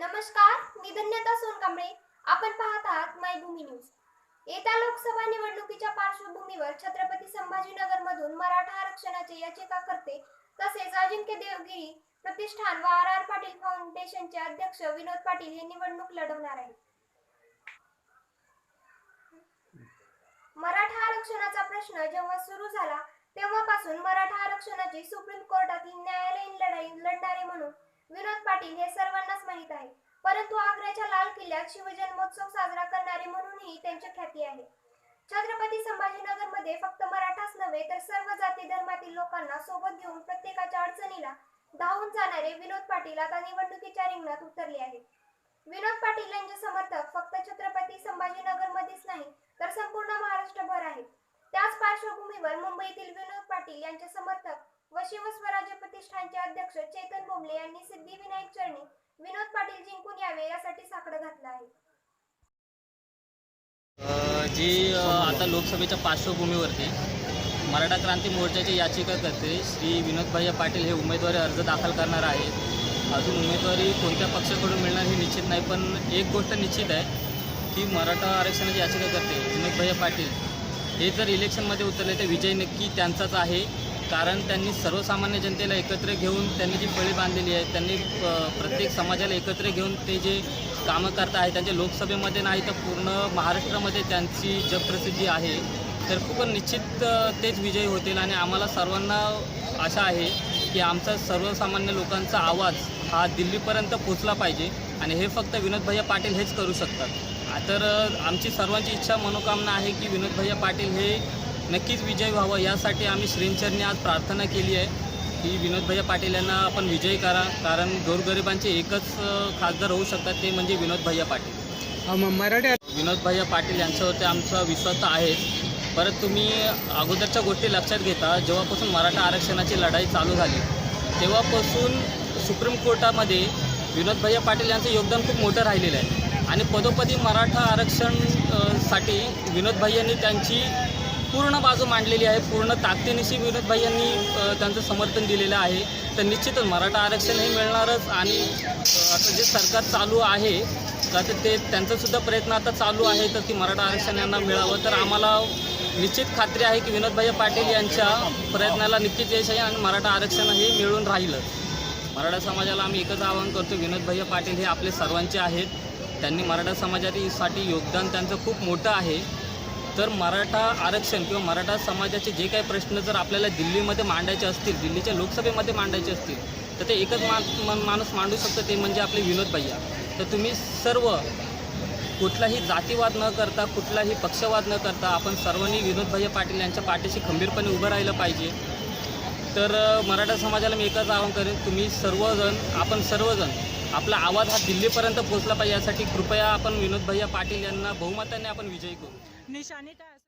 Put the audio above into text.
नमस्कार मी धन्यता सोनकांबळे. आपण पाहत आहात मायभूमी न्यूज. येत्या लोकसभा निवडणुकीच्या पार्श्वभूमीवर छत्रपती संभाजीनगर मधून मराठा आरक्षणाचे याचिका करते तसेच अजिंक्य देवगिरी प्रतिष्ठान व आर आर पाटील फाउंडेशनचे अध्यक्ष विनोद पाटील हे निवडणूक लढवणार आहेत. मराठा आरक्षणाचा प्रश्न जेव्हा सुरू झाला तेव्हापासून मराठा आरक्षणाची सुप्रीम कोर्टातील न्यायालयीन लढाई लढणारे म्हणून विनोद पाटील हे सर्वांना माहीत आहे. परंतु आग्र्याच्या लाल किल्ल्यात शिवजन्मोत्सव साजरा करणारे म्हणूनही त्यांची ख्याती आहे. छत्रपती संभाजीनगरमध्ये फक्त मराठाच नव्हे तर सर्व जाती धर्मातील लोकांना सोबत घेऊन प्रत्येकाच्या अडचणीला धावून जाणारे विनोद पाटील आता निवडणुकीच्या रिंगणात उतरले आहेत. विनोद पाटील यांचे समर्थक फक्त छत्रपती संभाजीनगर मध्येच नाही तर संपूर्ण महाराष्ट्रभर आहेत. त्याच पार्श्वभूमीवर मुंबईतील विनोद पाटील यांचे समर्थक व शिवस्वराज्य प्रतिष्ठानचे अध्यक्ष चेतन बोंबले यांनी सिद्धिविनायक चरणी विनोद पाटील जिंकून यावे यासाठी साकडं घातलं आहे. जी आता लोकसभेच्या पार्श्वभूमीवरती मराठा क्रांती मोर्चाचे याचिकाकर्ते श्री विनोदभाई पाटील हे उमेदवारी अर्ज दाखल करणार आहेत. अजून उमेदवारी कोणत्या पक्षाकडून मिळणार हे निश्चित नाही पण एक गोष्ट निश्चित आहे की मराठा आरक्षणाचे याचिकाकर्ते विनोदभाई पाटील. हे जर इलेक्शनमध्ये उतरले तर विजय नक्की त्यांचाच आहे. कारण त्यांनी सर्वसामान्य जनतेला एकत्र घेऊन त्यांनी जी फळी बांधलेली आहे त्यांनी प्रत्येक समाजाला एकत्र घेऊन ते जे कामं करत आहे त्यांच्या लोकसभेमध्ये नाही तर पूर्ण महाराष्ट्रामध्ये त्यांची जगप्रसिद्धी आहे तर खूप निश्चित तेच विजयी होतील. आणि आम्हाला सर्वांना आशा आहे की आमचा सर्वसामान्य लोकांचा आवाज हा दिल्लीपर्यंत पोचला पाहिजे. आणि हे फक्त विनोदभैया पाटील हेच करू शकतात. तर आमची सर्वांची इच्छा मनोकामना आहे की विनोदभैया पाटील हे नक्कीच विजय व्हावं यासाठी आम्ही श्रींचरणी आज प्रार्थना केली आहे. की विनोदभैया पाटील यांना आपण विजयी करा कारण गोरगरिबांचे एकच खासदार होऊ शकतात ते म्हणजे विनोदभैया पाटील. मराठी विनोदभैया पाटील यांच्यावरती आमचा विश्वास तर आहेच. परत तुम्ही अगोदरच्या गोष्टी लक्षात घेता जेव्हापासून मराठा आरक्षणाची लढाई चालू झाली तेव्हापासून सुप्रीम कोर्टामध्ये विनोदभैया पाटील यांचं योगदान खूप मोठं राहिलेलं आहे. आणि पदोपदी मराठा आरक्षणसाठी विनोदभाईंनी त्यांची पूर्ण बाजू मांडलेली आहे. पूर्ण ताकदीनिशी विनोदभाई यांनी त्यांचं समर्थन दिलेलं आहे. तर निश्चितच मराठा आरक्षण हे मिळणारच आणि आता जे सरकार चालू आहे तर ते त्यांचासुद्धा प्रयत्न आता चालू आहे तर ती मराठा आरक्षण यांना मिळावं. तर आम्हाला निश्चित खात्री आहे की विनोदभाई पाटील यांच्या प्रयत्नाला नक्कीच यश आहे आणि मराठा आरक्षण हे मिळून राहिलं मराठा समाजाला आम्ही एकच आवाहन करतो विनोदभाई पाटील हे आपले सर्वांचे आहेत. त्यांनी मराठा समाजासाठी योगदान त्यांचं खूप मोठं आहे. तर मराठा आरक्षण किंवा मराठा समाजाचे जे काही प्रश्न जर आपल्याला दिल्लीमध्ये मांडायचे असतील दिल्लीच्या लोकसभेमध्ये मांडायचे असतील तर ते एकच मा माणूस मांडू शकतो ते म्हणजे आपले विनोद भैया. तर तुम्ही सर्व कुठलाही जातीवाद न करता कुठलाही पक्षवाद न करता आपण सर्वांनी विनोद भैया पाटील यांच्या पाठीशी खंबीरपणे उभं राहिलं पाहिजे. तर मराठा समाजाला मी एकच आवाहन करेन तुम्ही सर्वजण आपण सर्वजण आपला आवाज हा दिल्लीपर्यंत पोहोचला पाहिजे यासाठी कृपया आपण विनोद भैया पाटील यांना बहुमताने आपण विजयी करू. निशाणी काय